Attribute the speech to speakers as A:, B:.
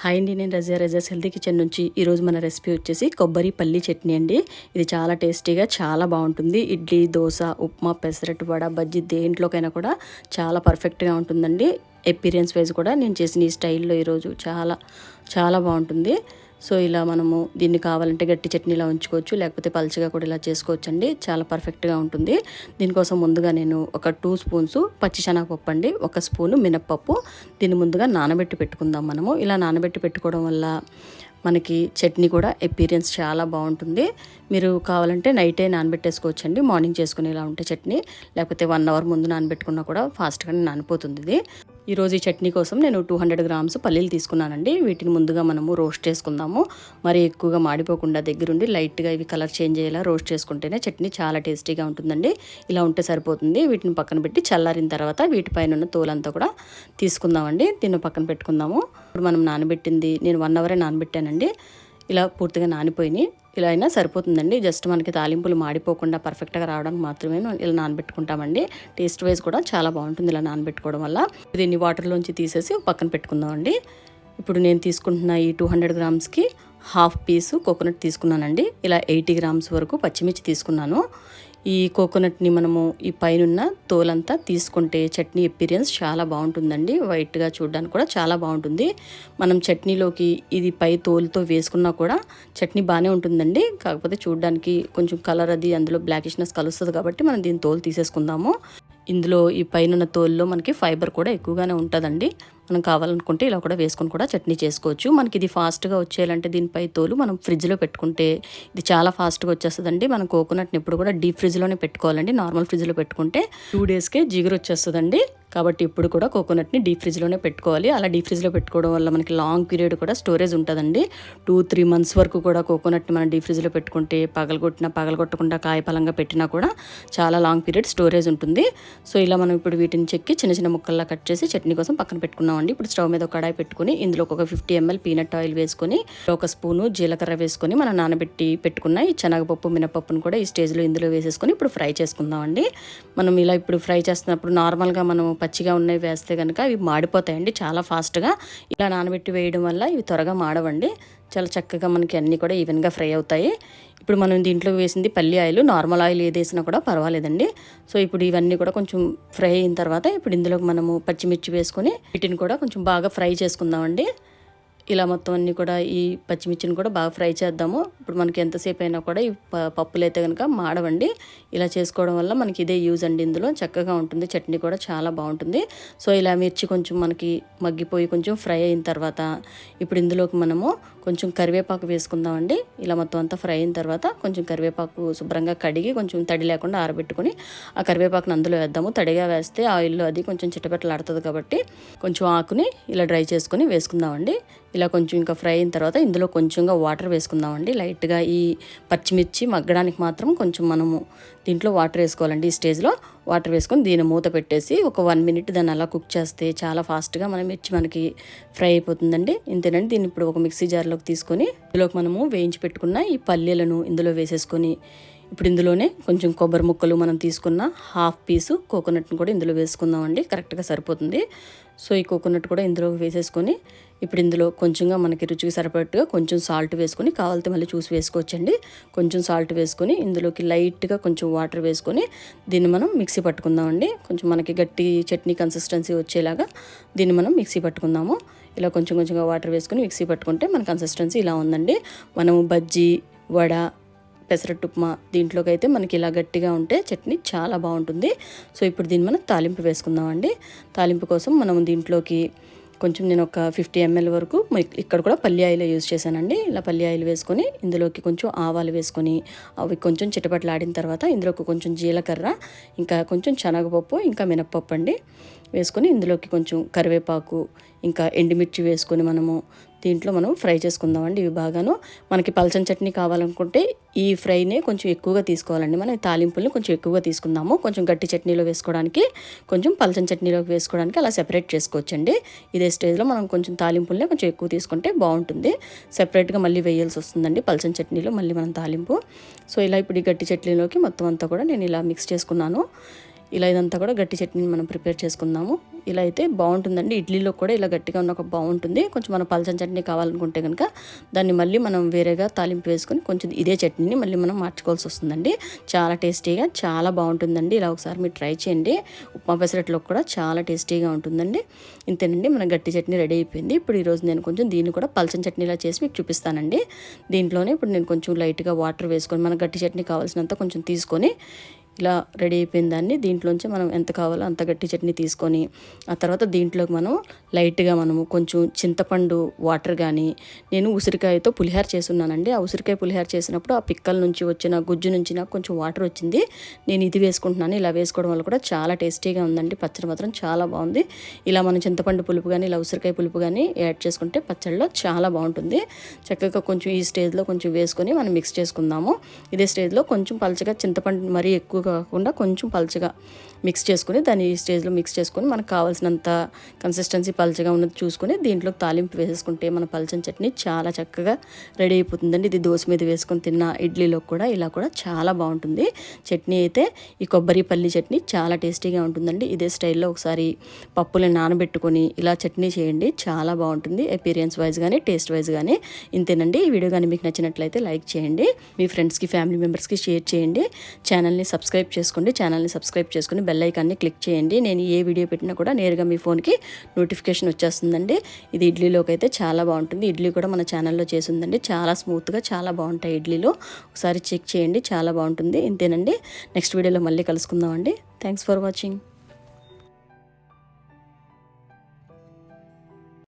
A: Hi అండి నేను రజా రజాస్ healthy kitchen నుంచి ఈరోజు మన రెసిపీ వచ్చేసి కొబ్బరి పల్లి చట్నీ అండి. ఇది చాలా టేస్టీగా చాలా బాగుంటుంది. ఇడ్లీ దోశ ఉప్మా పెసరట్టు వడ బజ్జీ దేంట్లోకైనా కూడా చాలా పర్ఫెక్ట్గా ఉంటుందండి. ఎపీరియన్స్ వైజ్ కూడా నేను చేసిన ఈ స్టైల్లో ఈరోజు చాలా చాలా బాగుంటుంది. సో ఇలా మనము దీన్ని కావాలంటే గట్టి చట్నీలా ఉంచుకోవచ్చు లేకపోతే పల్చగా కూడా ఇలా చేసుకోవచ్చు అండి చాలా పర్ఫెక్ట్గా ఉంటుంది. దీనికోసం ముందుగా నేను ఒక టూ స్పూన్స్ పచ్చిశనగపప్పు అండి ఒక స్పూను మినప్పప్పు. దీన్ని ముందుగా నానబెట్టి పెట్టుకుందాం మనము. ఇలా నానబెట్టి పెట్టుకోవడం వల్ల మనకి చట్నీ కూడా ఎపీరియన్స్ చాలా బాగుంటుంది. మీరు కావాలంటే నైటే నానబెట్టేసుకోవచ్చు అండి మార్నింగ్ చేసుకునేలా ఉంటే చట్నీ లేకపోతే వన్ అవర్ ముందు నానబెట్టుకున్నా కూడా ఫాస్ట్గానే నానిపోతుంది ఇది. ఈరోజు ఈ చట్నీ కోసం నేను టూ హండ్రెడ్ గ్రామ్స్ పల్లీలు తీసుకున్నానండి. వీటిని ముందుగా మనము రోస్ట్ చేసుకుందాము. మరి ఎక్కువగా మాడిపోకుండా దగ్గరుండి లైట్గా ఇవి కలర్ చేంజ్ అయ్యేలా రోస్ట్ చేసుకుంటేనే చట్నీ చాలా టేస్టీగా ఉంటుందండి. ఇలా ఉంటే సరిపోతుంది. వీటిని పక్కన పెట్టి చల్లారిన తర్వాత వీటిపైన ఉన్న తోలంతా కూడా తీసుకుందామండి. దీన్ని పక్కన పెట్టుకుందాము. ఇప్పుడు మనం నానబెట్టింది నేను వన్ అవరే నానబెట్టానండి. ఇలా పూర్తిగా నానిపోయినాయి. ఇలా అయినా సరిపోతుందండి. జస్ట్ మనకి తాలింపులు మాడిపోకుండా పర్ఫెక్ట్గా రావడానికి మాత్రమే ఇలా నానబెట్టుకుంటామండి. టేస్ట్ వైజ్ కూడా చాలా బాగుంటుంది ఇలా నానబెట్టుకోవడం వల్ల. దీన్ని వాటర్లోంచి తీసేసి పక్కన పెట్టుకుందామండి. ఇప్పుడు నేను తీసుకుంటున్న ఈ టూ హండ్రెడ్ గ్రామ్స్కి హాఫ్ పీసు కోకోనట్ తీసుకున్నానండి. ఇలా ఎయిటీ గ్రామ్స్ వరకు పచ్చిమిర్చి తీసుకున్నాను. ఈ కోకోనట్ని మనము ఈ పైనున్న తోలంతా తీసుకుంటే చట్నీ ఎపీరియన్స్ చాలా బాగుంటుందండి. వైట్గా చూడడానికి కూడా చాలా బాగుంటుంది. మనం చట్నీలోకి ఇది పై తోలుతో వేసుకున్నా కూడా చట్నీ బాగానే ఉంటుందండి. కాకపోతే చూడడానికి కొంచెం కలర్ అది అందులో బ్లాకిష్నెస్ కలుస్తుంది కాబట్టి మనం దీని తోలు తీసేసుకుందాము. ఇందులో ఈ పైన తోలులో మనకి ఫైబర్ కూడా ఎక్కువగానే ఉంటుందండి. మనం కావాలనుకుంటే ఇలా కూడా వేసుకొని కూడా చట్నీ చేసుకోవచ్చు. మనకి ఇది ఫాస్ట్గా వచ్చేయాలంటే దీనిపై తోలు మనం ఫ్రిడ్జ్లో పెట్టుకుంటే ఇది చాలా ఫాస్ట్గా వచ్చేస్తుందండి. మనం కోకోనట్ని ఎప్పుడు కూడా డీప్ ఫ్రిడ్జ్లోనే పెట్టుకోవాలండి. నార్మల్ ఫ్రిడ్జ్లో పెట్టుకుంటే టూ డేస్కే జిగురు వచ్చేస్తుందండి. కాబట్టి ఇప్పుడు కూడా కోకోనట్ని డీప్ ఫ్రిడ్జ్లోనే పెట్టుకోవాలి. అలా డీప్ ఫ్రిడ్జ్లో పెట్టుకోవడం వల్ల మనకి లాంగ్ పీరియడ్ కూడా స్టోరేజ్ ఉంటుందండి. టూ త్రీ మంత్స్ వరకు కూడా కోకోనట్ని మనం డీప్ ఫ్రిడ్జ్లో పెట్టుకుంటే పగలగొట్టినా పగలగొట్టకుండా కాయపలంగా పెట్టినా కూడా చాలా లాంగ్ పీరియడ్ స్టోరేజ్ ఉంటుంది. సో ఇలా మనం ఇప్పుడు వీటిని చెక్కి చిన్న చిన్న ముక్కల్లా కట్ చేసి చట్నీ కోసం పక్కన పెట్టుకున్నాం అండి ఇప్పుడు స్టవ్ మీద ఒక కడాయి పెట్టుకుని ఇందులో ఒక ఫిఫ్టీ ఎంఎల్ పీనట్ ఆయిల్ వేసుకొని ఒక స్పూను జీలకర్ర వేసుకొని మనం నానబెట్టి పెట్టుకున్న ఈ శనగపప్పు మినపప్పును కూడా ఈ స్టేజ్లో ఇందులో వేసేసుకుని ఇప్పుడు ఫ్రై చేసుకుందామండి. మనం ఇలా ఇప్పుడు ఫ్రై చేస్తున్నప్పుడు నార్మల్గా మనం పచ్చిగా ఉన్నవి వేస్తే కనుక ఇవి మాడిపోతాయండి చాలా ఫాస్ట్గా. ఇలా నానబెట్టి వేయడం వల్ల ఇవి త్వరగా మాడవండి. చాలా చక్కగా మనకి అన్నీ కూడా ఈవెన్గా ఫ్రై అవుతాయి. ఇప్పుడు మనం దీంట్లో వేసింది పల్లి ఆయిల్ నార్మల్ ఆయిల్ ఏది వేసినా కూడా పర్వాలేదండి. సో ఇప్పుడు ఇవన్నీ కూడా కొంచెం ఫ్రై అయిన తర్వాత ఇప్పుడు ఇందులోకి మనము పచ్చిమిర్చి వేసుకొని వీటిని కూడా కొంచెం బాగా ఫ్రై చేసుకుందామండి. ఇలా మొత్తం అన్నీ కూడా ఈ పచ్చిమిర్చిని కూడా బాగా ఫ్రై చేద్దాము. ఇప్పుడు మనకి ఎంతసేపు అయినా కూడా ఈ పప్పులు అయితే కనుక మాడవండి. ఇలా చేసుకోవడం వల్ల మనకి ఇదే యూజ్ అండి ఇందులో. చక్కగా ఉంటుంది. చట్నీ కూడా చాలా బాగుంటుంది. సో ఇలా మిర్చి కొంచెం మనకి మగ్గిపోయి కొంచెం ఫ్రై అయిన తర్వాత ఇప్పుడు ఇందులోకి మనము కొంచెం కరివేపాకు వేసుకుందామండి. ఇలా మొత్తం అంతా ఫ్రై అయిన తర్వాత కొంచెం కరివేపాకు శుభ్రంగా కడిగి కొంచెం తడి లేకుండా ఆరబెట్టుకుని ఆ కరివేపాకుని అందులో వేద్దాము. తడిగా వేస్తే ఆయిల్లో అది కొంచెం చిట్టపెట్టలాడుతుంది కాబట్టి కొంచెం ఆకుని ఇలా డ్రై చేసుకొని వేసుకుందామండి. ఇలా కొంచెం ఇంకా ఫ్రై అయిన తర్వాత ఇందులో కొంచెంగా వాటర్ వేసుకుందామండి. లైట్గా ఈ పచ్చిమిర్చి మగ్గడానికి మాత్రం కొంచెం మనము దీంట్లో వాటర్ వేసుకోవాలండి. ఈ స్టేజ్లో వాటర్ వేసుకొని దీన్ని మూత పెట్టేసి ఒక వన్ మినిట్ దాన్ని అలా కుక్ చేస్తే చాలా ఫాస్ట్గా మన మిర్చి మనకి ఫ్రై అయిపోతుందండి. ఇంతేనండి. దీన్ని ఇప్పుడు ఒక మిక్సీ జార్లోకి తీసుకొని ఇందులోకి మనము వేయించి పెట్టుకున్న ఈ పల్లీలను ఇందులో వేసేసుకొని ఇప్పుడు ఇందులోనే కొంచెం కొబ్బరి ముక్కలు మనం తీసుకున్న హాఫ్ పీసు కోకోనట్ని కూడా ఇందులో వేసుకుందామండి. కరెక్ట్గా సరిపోతుంది. సో ఈ కోకోనట్ కూడా ఇందులో వేసేసుకొని ఇప్పుడు ఇందులో కొంచెంగా మనకి రుచికి సరిపడట్టుగా కొంచెం సాల్ట్ వేసుకొని కావాలితే మళ్ళీ చూసి వేసుకోవచ్చండి. కొంచెం సాల్ట్ వేసుకొని ఇందులోకి లైట్గా కొంచెం వాటర్ వేసుకొని దీన్ని మనం మిక్సీ పట్టుకుందామండి. కొంచెం మనకి గట్టి చట్నీ కన్సిస్టెన్సీ వచ్చేలాగా దీన్ని మనం మిక్సీ పట్టుకుందాము. ఇలా కొంచెం కొంచెంగా వాటర్ వేసుకొని మిక్సీ పట్టుకుంటే మన కన్సిస్టెన్సీ ఇలా ఉందండి. మనము బజ్జీ వడ పెసరట్టు ఉప్మా దీంట్లోకి అయితే మనకి ఇలా గట్టిగా ఉంటే చట్నీ చాలా బాగుంటుంది. సో ఇప్పుడు దీన్ని మనం తాలింపు వేసుకుందామండి. తాలింపు కోసం మనం దీంట్లోకి కొంచెం నేను ఒక ఫిఫ్టీ ఎంఎల్ వరకు ఇక్కడ కూడా పల్లి ఆయిల్ యూజ్ చేశానండి. ఇలా పల్లి ఆయిల్ వేసుకొని ఇందులోకి కొంచెం ఆవాలు వేసుకొని అవి కొంచెం చిటపట్లాడిన తర్వాత ఇందులోకి కొంచెం జీలకర్ర ఇంకా కొంచెం శనగపప్పు ఇంకా మినప్పప్పు అండి వేసుకొని ఇందులోకి కొంచెం కరివేపాకు ఇంకా ఎండుమిర్చి వేసుకొని మనము దీంట్లో మనం ఫ్రై చేసుకుందామండి ఇవి బాగాను మనకి పల్చని చట్నీ కావాలనుకుంటే ఈ ఫ్రైనే కొంచెం ఎక్కువగా తీసుకోవాలండి. మనం తాలింపుల్ని కొంచెం ఎక్కువగా తీసుకుందాము. కొంచెం గట్టి చట్నీలో వేసుకోవడానికి కొంచెం పల్చని చట్నీలోకి వేసుకోవడానికి అలా సెపరేట్ చేసుకోవచ్చండి. ఇదే స్టేజ్లో మనం కొంచెం తాలింపుల్ని కొంచెం ఎక్కువ తీసుకుంటే బాగుంటుంది. సెపరేట్గా మళ్ళీ వేయాల్సి వస్తుందండి పల్చని చట్నీలో మళ్ళీ మనం తాలింపు. సో ఇలా ఇప్పుడు ఈ గట్టి చట్నీలోకి మొత్తం అంతా కూడా నేను ఇలా మిక్స్ చేసుకున్నాను. ఇలా ఇదంతా కూడా గట్టి చట్నీని మనం ప్రిపేర్ చేసుకుందాము. ఇలా అయితే బాగుంటుందండి. ఇడ్లీలో కూడా ఇలా గట్టిగా ఉన్న ఒక బాగుంటుంది. కొంచెం మనం పలచని చట్నీ కావాలనుకుంటే కనుక దాన్ని మళ్ళీ మనం వేరేగా తాలింపు వేసుకొని కొంచెం ఇదే చట్నీని మళ్ళీ మనం మార్చుకోవాల్సి వస్తుందండి. చాలా టేస్టీగా చాలా బాగుంటుందండి. ఇలా ఒకసారి మీరు ట్రై చేయండి. ఉప్మా పెసరట్లో కూడా చాలా టేస్టీగా ఉంటుందండి. ఇంతేనండి మన గట్టి చట్నీ రెడీ అయిపోయింది. ఇప్పుడు ఈరోజు నేను కొంచెం దీన్ని కూడా పలచని చట్నీలా చేసి మీకు చూపిస్తానండి. దీంట్లోనే ఇప్పుడు నేను కొంచెం లైట్గా వాటర్ వేసుకొని మన గట్టి చట్నీ కావాల్సినంత కొంచెం తీసుకొని ఇలా రెడీ అయిపోయిన దాన్ని దీంట్లోంచి మనం ఎంత కావాలో అంత గట్టి చట్నీ తీసుకొని ఆ తర్వాత దీంట్లోకి మనం లైట్గా మనము కొంచెం చింతపండు వాటర్ కానీ నేను ఉసిరికాయతో పులిహార చేస్తున్నానండి. ఆ ఉసిరికాయ పులిహార చేసినప్పుడు ఆ పిక్కల నుంచి వచ్చిన గుజ్జు నుంచి నాకు కొంచెం వాటర్ వచ్చింది. నేను ఇది వేసుకుంటున్నాను ఇలా వేసుకోవడం వల్ల కూడా చాలా టేస్టీగా ఉందండి. పచ్చడి మాత్రం చాలా బాగుంది. ఇలా మనం చింతపండు పులుపు కానీ ఇలా ఉసిరికాయ పులుపు కానీ యాడ్ చేసుకుంటే పచ్చడిలో చాలా బాగుంటుంది. చక్కగా కొంచెం ఈ స్టేజ్లో కొంచెం వేసుకొని మనం మిక్స్ చేసుకుందాము. ఇదే స్టేజ్లో కొంచెం పలచగా చింతపండు మరీ ఎక్కువ కాకుండా కొంచెం పలచగా మిక్స్ చేసుకుని దాన్ని ఈ స్టేజ్లో మిక్స్ చేసుకొని మనకు కావాల్సినంత కన్సిస్టెన్సీ పలచగా ఉన్నది చూసుకొని దీంట్లో తాలింపు వేసేసుకుంటే మన పలచని చట్నీ చాలా చక్కగా రెడీ అయిపోతుందండి. ఇది దోశ మీద వేసుకొని తిన్న ఇడ్లీలో కూడా ఇలా కూడా చాలా బాగుంటుంది. చట్నీ అయితే ఈ కొబ్బరి పల్లి చట్నీ చాలా టేస్టీగా ఉంటుందండి. ఇదే స్టైల్లో ఒకసారి పప్పులు నానబెట్టుకొని ఇలా చట్నీ చేయండి. చాలా బాగుంటుంది. అపీరియన్స్ వైజ్ కానీ టేస్ట్ వైజ్ కానీ ఇంతేనండి. ఈ వీడియో కానీ మీకు నచ్చినట్లయితే లైక్ చేయండి. మీ ఫ్రెండ్స్కి ఫ్యామిలీ మెంబర్స్కి షేర్ చేయండి. ఛానల్ని సబ్స్క్రైబ్ చేసుకోండి ఛానల్ని సబ్స్క్రైబ్ చేసుకుని బెల్ ఐకాన్ని క్లిక్ చేయండి. నేను ఏ వీడియో పెట్టినా కూడా నేరుగా మీ ఫోన్కి నోటిఫికేషన్ వచ్చేస్తుందండి. ఇది ఇడ్లీలోకి అయితే చాలా బాగుంటుంది. ఇడ్లీ కూడా మన ఛానల్లో చేసిందండి చాలా స్మూత్గా చాలా బాగుంటాయి ఇడ్లీలో. ఒకసారి చెక్ చేయండి చాలా బాగుంటుంది. ఇంతేనండి. నెక్స్ట్ వీడియోలో మళ్ళీ కలుసుకుందామండి. Thanks for watching.